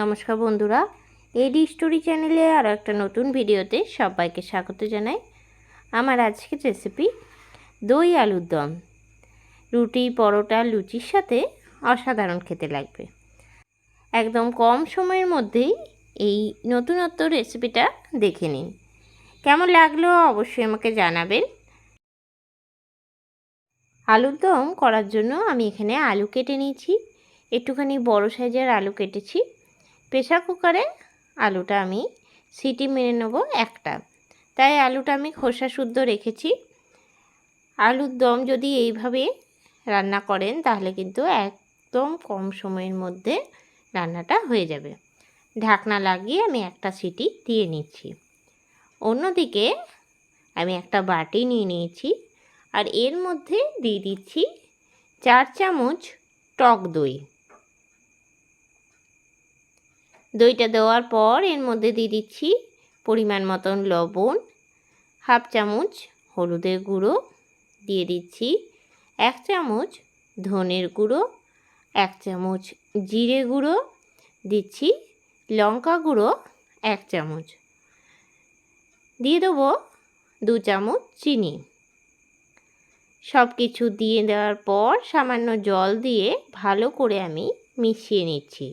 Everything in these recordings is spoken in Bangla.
নমস্কার বন্ধুরা। এডি স্টোরি চ্যানেলে আরও একটা নতুন ভিডিওতে সবাইকে স্বাগত জানাই। আমার আজকের রেসিপি দই আলুর দম। রুটি, পরোটা, লুচির সাথে অসাধারণ খেতে লাগবে। একদম কম সময়ের মধ্যেই এই নতুনত্ব রেসিপিটা দেখে নিন। কেমন লাগল অবশ্যই আমাকে জানাবেন। আলুর দম করার জন্য আমি এখানে আলু কেটে নিয়েছি। একটুখানি বড় সাইজের আলু কেটেছি। প্রেশার কুকারে আলুটা আমি সিটি মেরে নেব একটা। তাই আলুটা আমি খোসা শুদ্ধ রেখেছি। আলুর দম যদি এইভাবে রান্না করেন, তাহলে কিন্তু একদম কম সময়ের মধ্যে রান্নাটা হয়ে যাবে। ঢাকনা লাগিয়ে আমি একটা সিটি দিয়ে নিচ্ছি। অন্যদিকে আমি একটা বাটি নিয়ে নিয়েছি আর এর মধ্যে দিয়ে দিচ্ছি চার চামচ টক দই। দইটা দেওয়ার পর এর মধ্যে দিয়ে দিচ্ছি পরিমাণ মতন লবণ, হাফ চামচ হলুদের গুঁড়ো, দিয়ে দিচ্ছি এক চামচ ধনের গুঁড়ো, এক চামচ জিরে গুঁড়ো, দিচ্ছি লঙ্কা গুঁড়ো, এক চামচ। দিয়ে দেবো দু চামচ চিনি। সব কিছু দিয়ে দেওয়ার পর সামান্য জল দিয়ে ভালো করে আমি মিশিয়ে নিচ্ছি।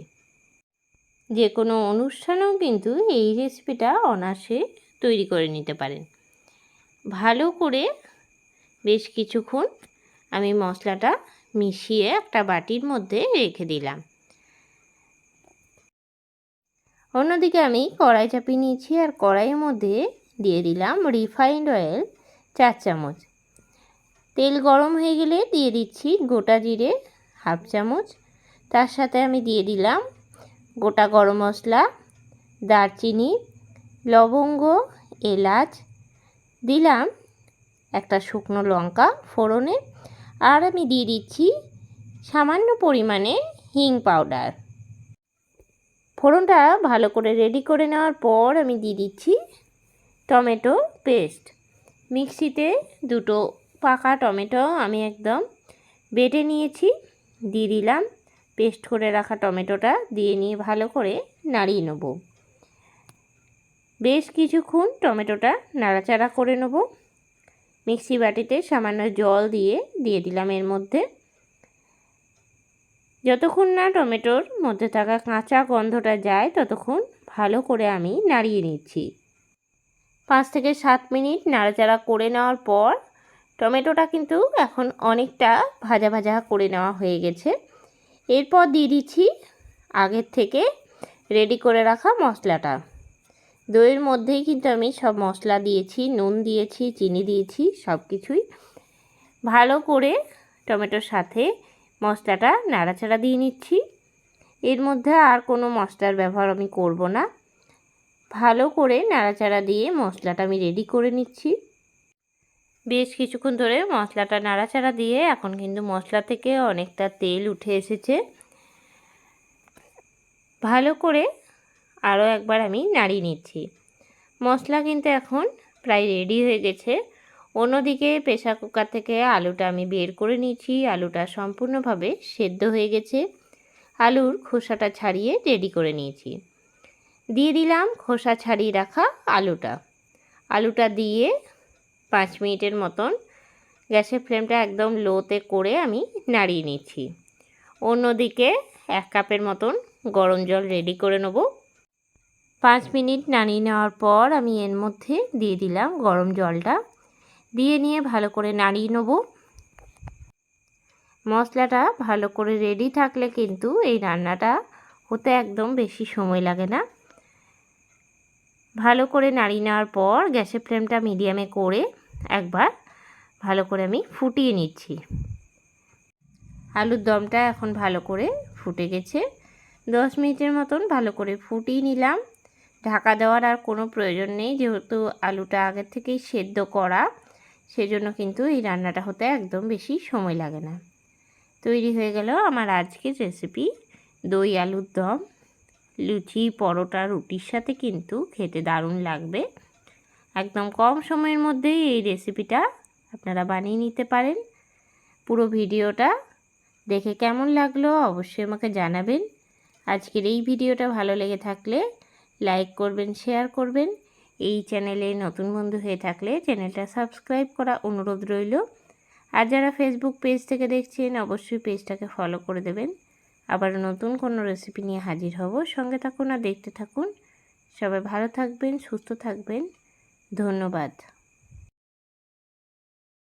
যে কোনো অনুষ্ঠানেও কিন্তু এই রেসিপিটা অনায়াসে তৈরি করে নিতে পারেন। ভালো করে বেশ কিছুক্ষণ আমি মশলাটা মিশিয়ে একটা বাটির মধ্যে রেখে দিলাম। অন্যদিকে আমি কড়াই চাপিয়ে নিয়েছি আর কড়াইয়ের মধ্যে দিয়ে দিলাম রিফাইন্ড অয়েল চার চামচ। তেল গরম হয়ে গেলে দিয়ে দিচ্ছি গোটা জিরে হাফ চামচ। তার সাথে আমি দিয়ে দিলাম গোটা গরম মশলা, দারচিনি, লবঙ্গ, এলাচ, দিলাম একটা শুকনো লঙ্কা ফোড়নে, আর আমি দিয়ে দিচ্ছি সামান্য পরিমাণে হিং পাউডার। ফোড়নটা ভালো করে রেডি করে নেওয়ার পর আমি দিয়ে দিচ্ছি টমেটো পেস্ট মিক্সিতে দুটো পাকা টমেটো আমি একদম বেটে নিয়েছি, দিয়ে দিলাম। পেস্ট করে রাখা টমেটোটা দিয়ে নিয়ে ভালো করে নাড়িয়ে নেব। বেশ কিছুক্ষণ টমেটোটা নাড়াচাড়া করে নেব। মিক্সি বাটিতে সামান্য জল দিয়ে দিয়ে দিলাম এর মধ্যে। যতক্ষণ না টমেটোর মধ্যে থাকা কাঁচা গন্ধটা যায়, ততক্ষণ ভালো করে আমি নাড়িয়ে নিচ্ছি। পাঁচ থেকে সাত মিনিট নাড়াচাড়া করে নেওয়ার পর টমেটোটা কিন্তু এখন অনেকটা ভাজা ভাজা করে নেওয়া হয়ে গেছে। এরপর দিয়ে দিচ্ছি আগের থেকে রেডি করে রাখা মশলাটা। দইয়ের মধ্যেই কিন্তু আমি সব মশলা দিয়েছি, নুন দিয়েছি, চিনি দিয়েছি সব কিছুই ভালো করে টমেটোর সাথে মশলাটা নাড়াচাড়া দিয়ে নিচ্ছি। এর মধ্যে আর কোনো মশলার ব্যবহার আমি করব না। ভালো করে নাড়াচাড়া দিয়ে মশলাটা আমি রেডি করে নিচ্ছি। বেশ কিছুক্ষণ ধরে মশলাটা নাড়াচাড়া দিয়ে এখন কিন্তু মশলা থেকে অনেকটা তেল উঠে এসেছে। ভালো করে আরও একবার আমি নাড়িয়ে নিচ্ছি। মশলা কিন্তু এখন প্রায় রেডি হয়ে গেছে। অন্যদিকে প্রেশার কুকার থেকে আলুটা আমি বের করে নিচ্ছি আলুটা সম্পূর্ণভাবে সেদ্ধ হয়ে গেছে। আলুর খোসাটা ছাড়িয়ে রেডি করে নিয়েছি। দিয়ে দিলাম খোসা ছাড়িয়ে রাখা আলুটা। আলুটা দিয়ে পাঁচ মিনিটের মতন গ্যাসের ফ্লেমটা একদম লোতে করে আমি নাড়িয়ে নিচ্ছি। অন্যদিকে এক কাপের মতন গরম জল রেডি করে নেব। পাঁচ মিনিট নাড়িয়ে নেওয়ার পর আমি এর মধ্যে দিয়ে দিলাম গরম জলটা। দিয়ে নিয়ে ভালো করে নাড়িয়ে নেব। মশলাটা ভালো করে রেডি থাকলে কিন্তু এই রান্নাটা হতে একদম বেশি সময় লাগে না। ভালো করে নাড়িয়ে নেওয়ার পর গ্যাসের ফ্লেমটা মিডিয়ামে করে একবার ভালো করে আমি ফুটিয়ে নিচ্ছি। আলুর দমটা এখন ভালো করে ফুটে গেছে। দশ মিনিটের মতন ভালো করে ফুটিয়ে নিলাম। ঢাকা দেওয়ার আর কোনো প্রয়োজন নেই, যেহেতু আলুটা আগের থেকেই সেদ্ধ করা, সেজন্য কিন্তু এই রান্নাটা হতে একদম বেশি সময় লাগে না। তৈরি হয়ে গেল আমার আজকের রেসিপি দই, আলুর দম। লুচি, পরোটা, রুটির সাথে কিন্তু খেতে দারুণ লাগবে। একদম কম সময়ের মধ্যেই এই রেসিপিটা আপনারা বানিয়ে নিতে পারেন। পুরো ভিডিওটা দেখে কেমন লাগল অবশ্যই আমাকে জানাবেন। আজকের এই ভিডিওটা ভালো লেগে থাকলে লাইক করবেন শেয়ার করবেন। এই চ্যানেলে নতুন বন্ধু হয়ে থাকলে চ্যানেলটা সাবস্ক্রাইব করা অনুরোধ রইল। আর যারা ফেসবুক পেজ থেকে দেখছেন, অবশ্যই পেজটাকে ফলো করে দেবেন। আবার নতুন কোনো রেসিপি নিয়ে হাজির হব। সঙ্গে থাকুন আর দেখতে থাকুন। সবাই ভালো থাকবেন, সুস্থ থাকবেন। ধন্যবাদ।